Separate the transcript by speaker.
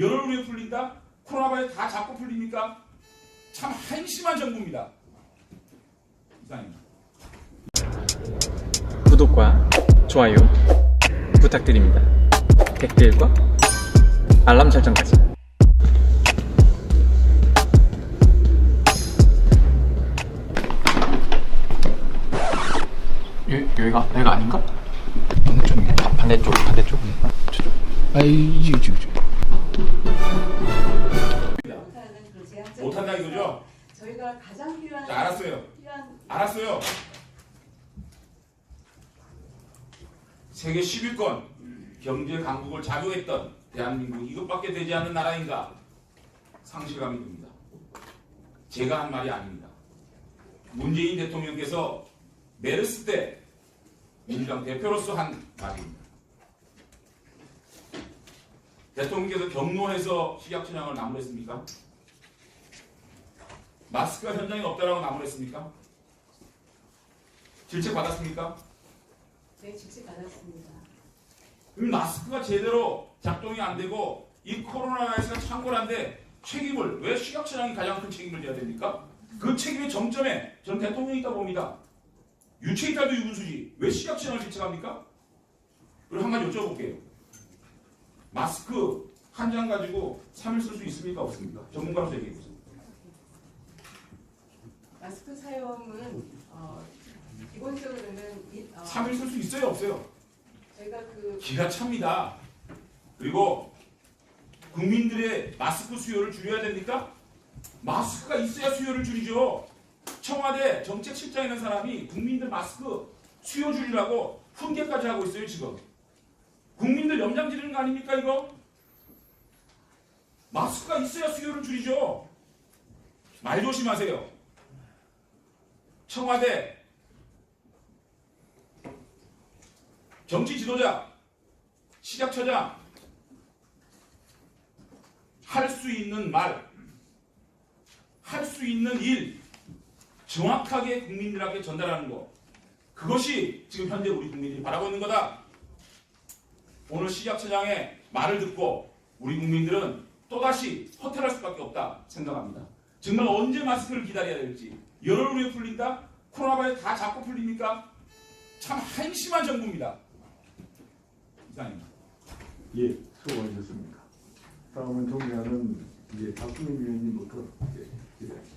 Speaker 1: 열흘 후에 풀린다? 코로나 바이러스 다 잡고 풀립니까? 참 한심한 정부입니다. 이상입니다.
Speaker 2: 구독과 좋아요 부탁드립니다. 댓글과 알람 설정까지. 여, 여기가 여기가 아닌가? 쪽이야? 반대쪽 반대쪽 저쪽 아이 이쪽 이쪽
Speaker 3: 저희가 가장 필요한
Speaker 1: 자, 알았어요.
Speaker 3: 필요한
Speaker 1: 알았어요. 세계 10위권 경제 강국을 자극했던 대한민국 이것밖에 되지 않는 나라인가 상실감이 듭니다. 제가 한 말이 아닙니다. 문재인 대통령께서 메르스 때 민주당 대표로서 한 말입니다. 대통령께서 경로해서 식약처장을 나무랬습니까? 마스크가 현장에 없다라고 나무랬습니까? 질책 받았습니까?
Speaker 3: 네, 직책 받았습니다.
Speaker 1: 마스크가 제대로 작동이 안 되고 이 코로나19가 창궐한데 책임을 왜 식약처장이 가장 큰 책임을 져야 됩니까? 그 책임의 정점에 저는 대통령이 있다 봅니다. 유체이탈도 유분수지 왜 식약처장을 질책합니까? 그리고 한 가지 여쭤볼게요. 마스크 한 장 가지고 3일 쓸 수 있습니까? 없습니까? 전문가로서 얘기해보세요.
Speaker 3: 마스크 사용은 어, 기본적으로는 이, 어,
Speaker 1: 3일 쓸수 있어요? 없어요?
Speaker 3: 저희가 그
Speaker 1: 기가 찹니다. 그리고 국민들의 마스크 수요를 줄여야 됩니까? 마스크가 있어야 수요를 줄이죠. 청와대 정책실장에 있는 사람이 국민들 마스크 수요 줄이라고 훈계까지 하고 있어요 지금. 국민들 염장 지르는 거 아닙니까 이거? 마스크가 있어야 수요를 줄이죠. 말 조심하세요. 청와대 정치 지도자, 시작처장 할 수 있는 말, 할 수 있는 일 정확하게 국민들에게 전달하는 것 그것이 지금 현재 우리 국민들이 바라고 있는 거다. 오늘 시작처장의 말을 듣고 우리 국민들은 또다시 허탈할 수밖에 없다 생각합니다. 정말 언제 마스크를 기다려야 될지 열흘 후에 풀린다? 코로나 바이러스 다 잡고 풀립니까? 참 한심한 정부입니다. 이상입니다.
Speaker 4: 예, 수고 많으셨습니다. 다음은 정리하는 이제 박수민 위원님부터 예, 기대합니다.